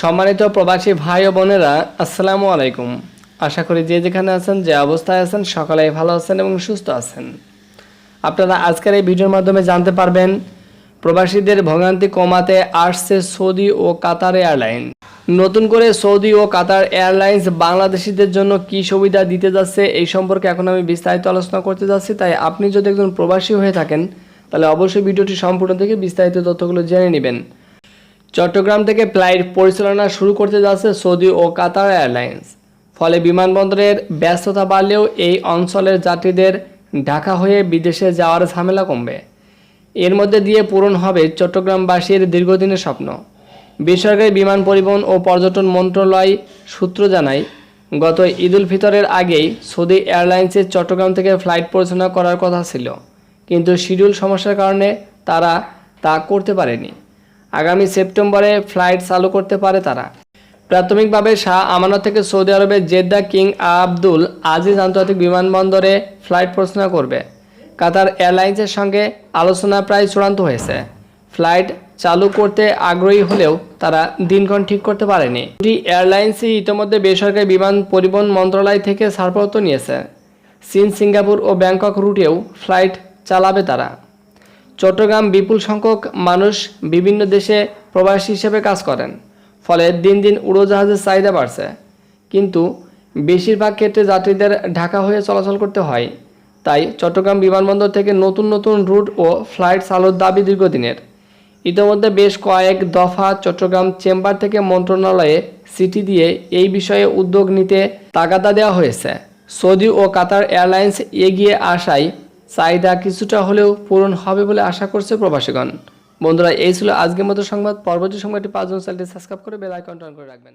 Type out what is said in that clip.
সম্মানিত প্রবাসী ভাই ও বোনেরা, আসসালামু আলাইকুম। আশা করি যে যেখানে আছেন, যে অবস্থায় আছেন সকালে ভালো আছেন এবং সুস্থ আছেন। আপনারা আজকের এই ভিডিওর মাধ্যমে জানতে পারবেন, প্রবাসীদের ভোগান্তি কমাতে আসছে সৌদি ও কাতার এয়ারলাইন। নতুন করে সৌদি ও কাতার এয়ারলাইন্স বাংলাদেশিদের জন্য কি সুবিধা দিতে যাচ্ছে, এই সম্পর্কে এখন আমি বিস্তারিত আলোচনা করতে যাচ্ছি। তাই আপনি যদি একজন প্রবাসী হয়ে থাকেন, তাহলে অবশ্যই ভিডিওটি সম্পূর্ণ থেকে বিস্তারিত তথ্যগুলো জেনে নেবেন। চট্টগ্রাম থেকে ফ্লাইট পরিচালনা শুরু করতে যাচ্ছে সৌদি ও কাতার এয়ারলাইন্স। ফলে বিমানবন্দরের ব্যস্ততা বাড়লেও এই অঞ্চলের যাত্রীদের ঢাকা হয়ে বিদেশে যাওয়ার ঝামেলা কমবে। এর মধ্যে দিয়ে পূরণ হবে চট্টগ্রামবাসীর দীর্ঘদিনের স্বপ্ন। বেসরকারি বিমান পরিবহন ও পর্যটন মন্ত্রণালয় সূত্র জানায়, গত ঈদুল ফিতরের আগেই সৌদি এয়ারলাইন্সের চট্টগ্রাম থেকে ফ্লাইট পরিচালনা করার কথা ছিল। কিন্তু শিডিউল সমস্যার কারণে তারা তা করতে পারেনি। আগামী সেপ্টেম্বরে ফ্লাইট চালু করতে পারে তারা। প্রাথমিকভাবে শাহ আমানত থেকে সৌদি আরবের জেদ্দা কিং আব্দুল আজিজ আন্তর্জাতিক বিমানবন্দরে ফ্লাইট পরিচালনা করবে। কাতার এয়ারলাইন্সের সঙ্গে আলোচনা প্রায় চূড়ান্ত হয়েছে। ফ্লাইট চালু করতে আগ্রহী হলেও তারা দিনক্ষণ ঠিক করতে পারেনি। দুটি এয়ারলাইন্সই ইতিমধ্যে বেসরকারি বিমান পরিবহন মন্ত্রণালয় থেকে ছাড়পত্র নিয়েছে। চীন, সিঙ্গাপুর ও ব্যাংকক রুটেও ফ্লাইট চালাবে তারা। চট্টগ্রাম বিপুল সংখ্যক মানুষ বিভিন্ন দেশে প্রবাসী হিসেবে কাজ করেন, ফলে দিন দিন উড়োজাহাজের চাহিদা বাড়ছে। কিন্তু বেশিরভাগ ক্ষেত্রে যাত্রীদের ঢাকা হয়ে চলাচল করতে হয়। তাই চট্টগ্রাম বিমানবন্দর থেকে নতুন নতুন রুট ও ফ্লাইট চালুর দাবি দীর্ঘদিনের। ইতিমধ্যে বেশ কয়েক দফা চট্টগ্রাম চেম্বার থেকে মন্ত্রণালয়ে চিঠি দিয়ে এই বিষয়ে উদ্যোগ নিতে তাগাদা দেওয়া হয়েছে। সৌদি ও কাতার এয়ারলাইন্স এগিয়ে আসায় চাহিদা কিছুটা হলেও পূরণ হবে বলে আশা করছে প্রবাসীগণ। বন্ধুরা, এই ছিল আজকের মতো সংবাদ। পরবর্তী সংবাদটি পাঁচজন চ্যানেলটি সাবস্ক্রাইব করে বেল আইকনটা অন করে রাখবেন।